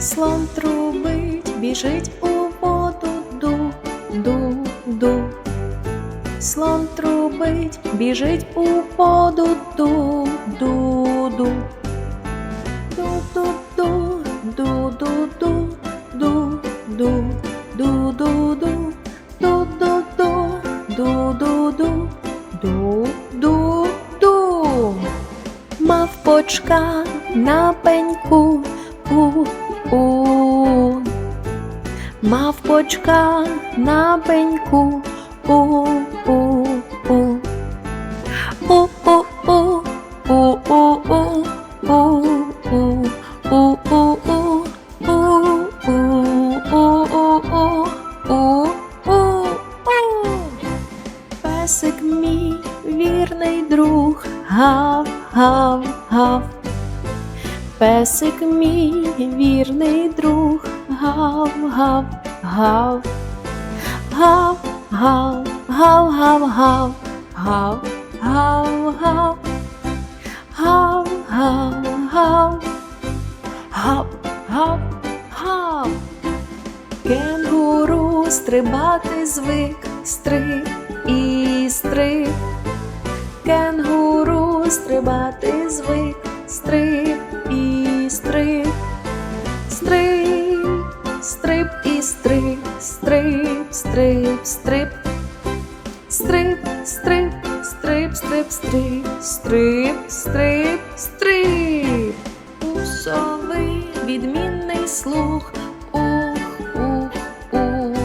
слон трубить, біжить у воду ду, ду, ду. Слон трубить, біжить у воду ду, ду, ду. Ду-ду-ду, ду-ду-ду, ду-ду, ду-ду-ду, ду-ду-ду, ду-ду-ду, ду-ду-ду. Мавпочка на пеньку, у у. Мавпочка на пеньку, у, у, у. У, у, у, у, у, у. Песик мій вірний друг, гав, гав, гав. Песик мій вірний друг, гав, гав, гав. Гав, гав, гав, гав, гав, гав, гав, гав. Гав, гав, гав. Гав, гав, гав. Кенгуру стрибати звик, стриб і стриб. Кенгуру стрибати звик, стриб Стриб і стриб, стриб, стриб, стриб. Стриб, стриб, стриб, стриб, стриб, стриб, стриб, стриб. У сови відмінний слух, ух, ух, ух.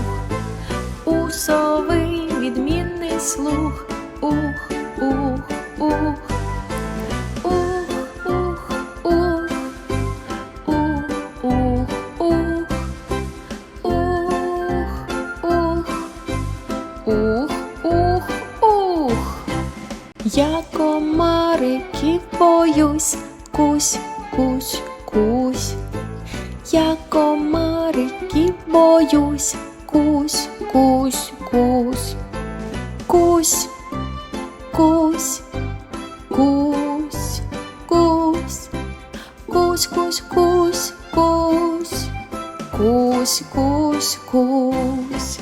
У сови відмінний слух, ух, ух, ух. Ух, Я комариків боюсь, кусь, кусь, кусь. Я комариків боюсь, кусь, кусь, кусь. Кусь, кусь, кусь, кусь. Кусь, кусь, кусь, кусь. Кусь, кусь, кусь.